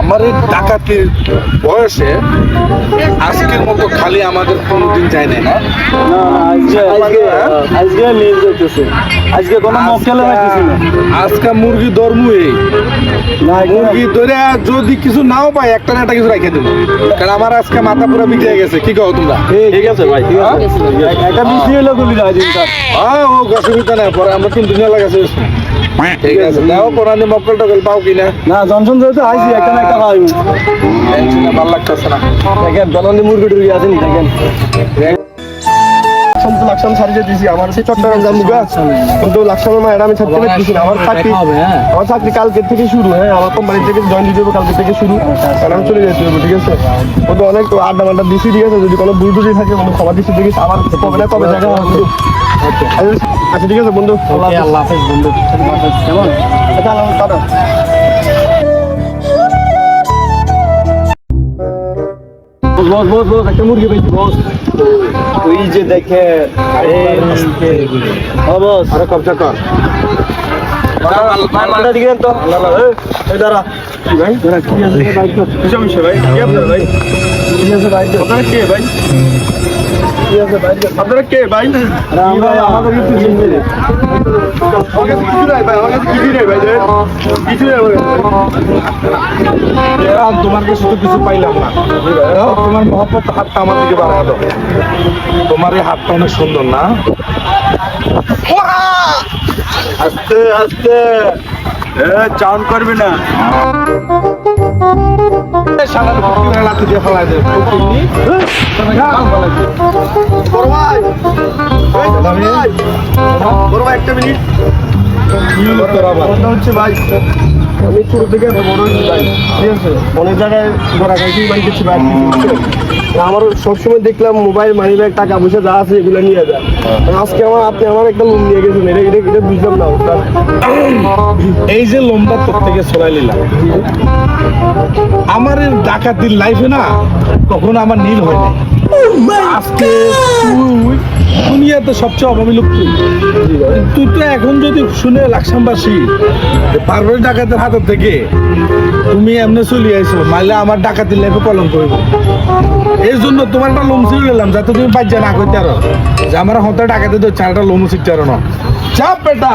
আমার এই ডাকাতির বয়সে আজকের মতো খালি আমাদের কোনোদিন যায় নাই না? আজকে আজকে আজকে নিয়ে যেতেছে আজকে কোনো মক্কেলে রাখতেছি না আজকে মুরগি ধর্মই না মুরগি ধরে যদি কিছু নাও পাই একটা না একটা কিছু রেখে দেবো। কারণ আমার আজকে মাথা পুরো বিগড়ে গেছে কি কও তোমরা? ঠিক আছে ভাই ঠিক আছে। একটা বেশি হলো গুলি দাও হ্যাঁ ও অসুবিধা নাই পরে আমরা তিন দিন লাগাছে ঠিক আছে দাও কোরআনে মক্কল টকল পাও কিনা। না জনসন যেহেতু আইসি একটা না একটা ভাই টেনশনে ভালো লাগতেছে না। দেখেন দলানি মুরগি টুরগি আছেন দেখেন। লাকসাম তো লাকসাম ছাড়িয়ে আমার সেই চট্টগ্রাম জামুগা কিন্তু লাকসামের মায়ের আমি ছাড়তে পারতেছি না আমার চাকরি আমার চাকরি কালকে থেকে শুরু হ্যাঁ আমার কোম্পানি থেকে জয়েন দিতে হবে কালকে থেকে শুরু। কারণ আমি চলে যেতে হবে ঠিক আছে? কিন্তু অনেক আড্ডা মাড্ডা দিছি ঠিক আছে? যদি কোনো ভুল টুটি থাকে কোনো ক্ষমা দিচ্ছি দেখিস আমার কবে না কবে দেখা হবে। আচ্ছা ঠিক আছে বন্ধু আল্লাহ হাফেজ বন্ধু কেমন আচ্ছা বস বস বস একটা মুরগি পেয়েছি বস ওই যে দেখে আরে হ্যাঁ বস আরে কবজা কর মালটা দিকে দেন তো এই দাঁড়া কি ভাই আপনার কি ভাই? আমাদের কিছু নেই আমার কাছে কিছু নেই কিছু নেই। আর তোমার কাছে তো কিছু পাইলাম না। তোমার মহব্বত হাতটা আমার দিকে দাও। তোমার এই হাতটা অনেক সুন্দর না? আস্তে আস্তে। এ চাউন করবি না? লাথি দিয়ে ফেলায় দেবে একটা মিনিট কি তোর আবার? কথা হচ্ছে ভাই। আমি ছোট থেকে বড় ভাই। ঠিক আছে? অনেক জায়গায় ধরা খাইছি বাড়ি আমার সবসময় দেখলাম মোবাইল মানি ব্যাগ টাকা পয়সা যা আছে এগুলো নিয়ে যায়। আজকে আমার আপনি আমার একটা লোন নিয়ে গেছেন এটা এটা এটা বুঝলাম না এই যে লোমটা তোর থেকে সরাই নিলাম। আমার ডাকাতির লাইফে না কখনো আমার নীল হয় না আজকে তুই দুনিয়াতে সবচেয়ে অভাবী লোক তুই? তুই তো এখন যদি শুনে লাকসামবাসী পারভেজ ডাকাতের হাতের থেকে, তুমি এমনি চলে আইছো, মাইলে আমার ডাকাতির লাইফে কলম করব এর জন্য তোমার একটা লোম ছিঁড়ে নিলাম, যাতে তুমি বাজ্যা না করতে আরও যে আমার হতে ডাকাতে তো চারটা লোম ছিটতে আরও না। চাপ বেটা।